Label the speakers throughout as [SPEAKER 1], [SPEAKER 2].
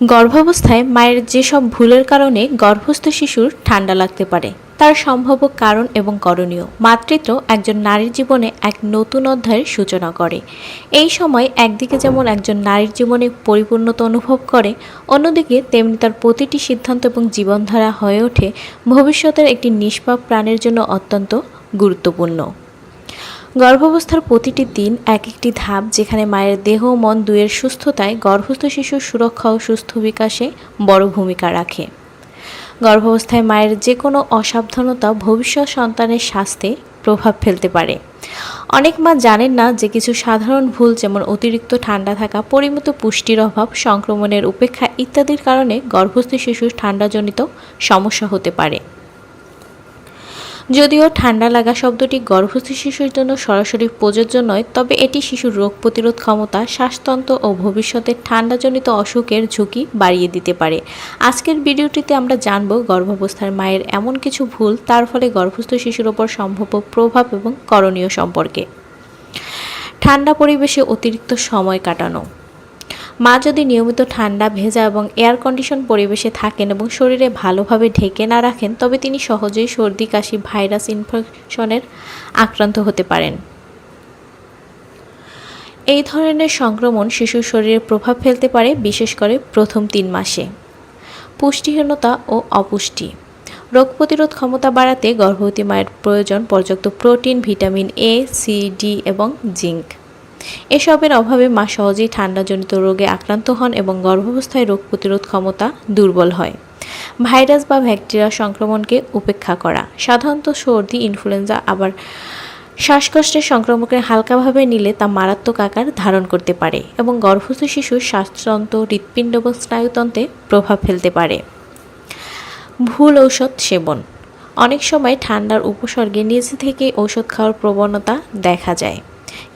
[SPEAKER 1] গর্ভাবস্থায় মায়ের যেসব ভুলের কারণে গর্ভস্থ শিশুর ঠান্ডা লাগতে পারে, তার সম্ভাব্য কারণ এবং করণীয়। মাতৃত্ব একজন নারীর জীবনে এক নতুন অধ্যায়ের সূচনা করে। এই সময় একদিকে যেমন একজন নারীর জীবনে পরিপূর্ণতা অনুভব করে, অন্যদিকে তেমনি তার প্রতিটি সিদ্ধান্ত এবং জীবনধারা হয়ে ওঠে ভবিষ্যতের একটি নিষ্পাপ প্রাণের জন্য অত্যন্ত গুরুত্বপূর্ণ। গর্ভাবস্থার প্রতিটি দিন এক একটি ধাপ যেখানে মায়ের দেহ মন দুয়ের সুস্থতায় গর্ভস্থ শিশুর সুরক্ষা ও সুস্থ বিকাশে বড় ভূমিকা রাখে। গর্ভাবস্থায় মায়ের যে কোনো অসাবধানতা ভবিষ্যৎ সন্তানের স্বাস্থ্যে প্রভাব ফেলতে পারে। অনেক মা জানেন না যে কিছু সাধারণ ভুল যেমন অতিরিক্ত ঠান্ডা থাকা, পরিমিত পুষ্টির অভাব, সংক্রমণের উপেক্ষা ইত্যাদির কারণে গর্ভস্থ শিশুর ঠান্ডাজনিত সমস্যা হতে পারে। যদিও ঠান্ডা লাগা শব্দটি গর্ভস্থ শিশুর জন্য সরাসরি প্রযোজ্য নয়, তবে এটি শিশুর রোগ প্রতিরোধ ক্ষমতা, শ্বাসতন্ত্র ও ভবিষ্যতে ঠান্ডাজনিত অসুখের ঝুঁকি বাড়িয়ে দিতে পারে। আজকের ভিডিওটিতে আমরা জানব গর্ভাবস্থার মায়ের এমন কিছু ভুল, তার ফলে গর্ভস্থ শিশুর ওপর সম্ভাব্য প্রভাব এবং করণীয় সম্পর্কে। ঠান্ডা পরিবেশে অতিরিক্ত সময় কাটানো। মা যদি নিয়মিত ঠান্ডা, ভেজা এবং এয়ার কন্ডিশন পরিবেশে থাকেন এবং শরীরে ভালোভাবে ঢেকে না রাখেন, তবে তিনি সহজেই সর্দি, কাশি, ভাইরাস ইনফেকশনের আক্রান্ত হতে পারেন। এই ধরনের সংক্রমণ শিশুর শরীরে প্রভাব ফেলতে পারে, বিশেষ করে প্রথম তিন মাসে। পুষ্টিহীনতা ও অপুষ্টি। রোগ প্রতিরোধ ক্ষমতা বাড়াতে গর্ভবতী মায়ের প্রয়োজন পর্যাপ্ত protein, vitamin A C D এবং জিঙ্ক। এসবের অভাবে মা সহজেই ঠান্ডাজনিত রোগে আক্রান্ত হন এবং গর্ভাবস্থায় রোগ প্রতিরোধ ক্ষমতা দুর্বল হয়। ভাইরাস বা ব্যাকটেরিয়া সংক্রমণকে উপেক্ষা করা। সাধারণত সর্দি, ইনফ্লুয়েঞ্জা, আবার শ্বাসকষ্টের সংক্রমণকে হালকাভাবে নিলে তা মারাত্মক আকার ধারণ করতে পারে এবং গর্ভস্থ শিশুর শ্বাসতন্ত্র হৃৎপিণ্ড এবং স্নায়ুতন্ত্রে প্রভাব ফেলতে পারে। ভুল ঔষধ সেবন। অনেক সময় ঠান্ডার উপসর্গে নিজে থেকে ঔষধ খাওয়ার প্রবণতা দেখা যায়।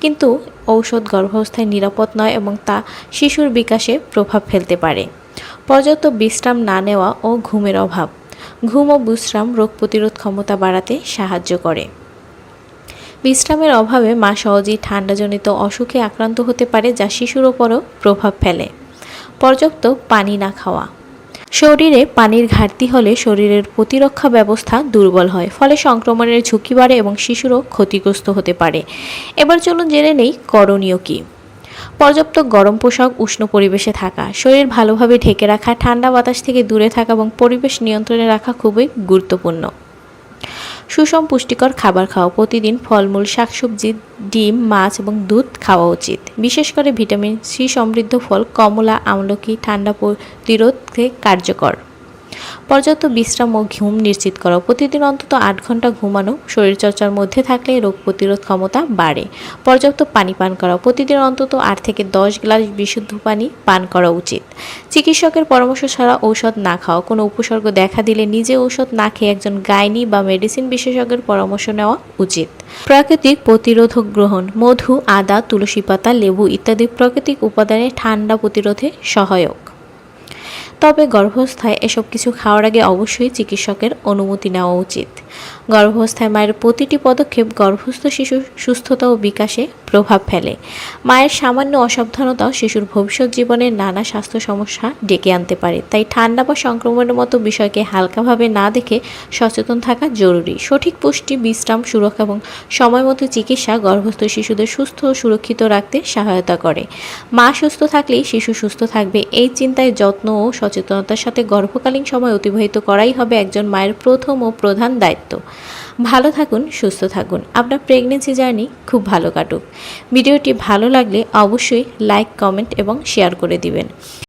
[SPEAKER 1] কিন্তু ঔষধ গর্ভাবস্থায় নিরাপদ নয় এবং তা শিশুর বিকাশে প্রভাব ফেলতে পারে। পর্যাপ্ত বিশ্রাম না নেওয়া ও ঘুমের অভাব। ঘুম ও বিশ্রাম রোগ প্রতিরোধ ক্ষমতা বাড়াতে সাহায্য করে। বিশ্রামের অভাবে মা সহজেই ঠান্ডাজনিত অসুখে আক্রান্ত হতে পারে, যা শিশুর ওপরও প্রভাব ফেলে। পর্যাপ্ত পানি না খাওয়া। শরীরে পানির ঘাটতি হলে শরীরের প্রতিরক্ষা ব্যবস্থা দুর্বল হয়, ফলে সংক্রমণের ঝুঁকি বাড়ে এবং শিশুরও ক্ষতিগ্রস্ত হতে পারে। এবার চলুন জেনে নেই করণীয় কী। পর্যাপ্ত গরম পোশাক, উষ্ণ পরিবেশে থাকা, শরীর ভালোভাবে ঢেকে রাখা, ঠান্ডা বাতাস থেকে দূরে থাকা এবং পরিবেশ নিয়ন্ত্রণে রাখা খুবই গুরুত্বপূর্ণ। সুষম পুষ্টিকর খাবার খাওয়া, প্রতিদিন ফলমূল, শাকসবজি, ডিম, মাছ এবং দুধ খাওয়া উচিত। বিশেষ করে ভিটামিন সি সমৃদ্ধ ফল, কমলা, আমলকি, ঠান্ডা প্রতিরোধে কার্যকর। পর্যাপ্ত বিশ্রাম ও ঘুম নিশ্চিত করো। প্রতিদিন অন্তত আট ঘণ্টা ঘুমানো। শরীরচর্চার মধ্যে থাকলে রোগ প্রতিরোধ ক্ষমতা বাড়ে। পর্যাপ্ত পানি পান করা। প্রতিদিন অন্তত আট থেকে দশ গ্লাস বিশুদ্ধ পানি পান করা উচিত। চিকিৎসকের পরামর্শ ছাড়া ঔষধ না খাওয়া কোনো উপসর্গ দেখা দিলে নিজে ঔষধ না খেয়ে একজন গাইনি বা মেডিসিন বিশেষজ্ঞের পরামর্শ নেওয়া উচিত। প্রাকৃতিক প্রতিরোধক গ্রহণ। মধু, আদা, তুলসী পাতা, লেবু ইত্যাদি প্রাকৃতিক উপাদানে ঠান্ডা প্রতিরোধে সহায়ক। তবে গর্ভাবস্থায় এসব কিছু খাওয়ার আগে অবশ্যই চিকিৎসকের অনুমতি নেওয়া উচিত। গর্ভাবস্থায় মায়ের প্রতিটি পদক্ষেপ গর্ভস্থ শিশুর সুস্থতা ও বিকাশে প্রভাব ফেলে। মায়ের সামান্য অসাবধানতাও শিশুর ভবিষ্যৎ জীবনে নানা স্বাস্থ্য সমস্যা ডেকে আনতে পারে। তাই ঠান্ডা বা সংক্রমণের মতো বিষয়কে হালকাভাবে না দেখে সচেতন থাকা জরুরি। সঠিক পুষ্টি, বিশ্রাম, সুরক্ষা এবং সময় মতো চিকিৎসা গর্ভস্থ শিশুদের সুস্থ ও সুরক্ষিত রাখতে সহায়তা করে। মা সুস্থ থাকলেই শিশু সুস্থ থাকবে, এই চিন্তায় যত্ন ও সচেতনতার সাথে গর্ভকালীন সময় অতিবাহিত করাই হবে একজন মায়ের প্রথম ও প্রধান দায়িত্ব। ভালো থাকুন, সুস্থ থাকুন। আপনার প্রেগনেন্সি জার্নি খুব ভালো কাটুক। ভিডিওটি ভালো লাগলে অবশ্যই লাইক কমেন্ট এবং শেয়ার করে দিবেন।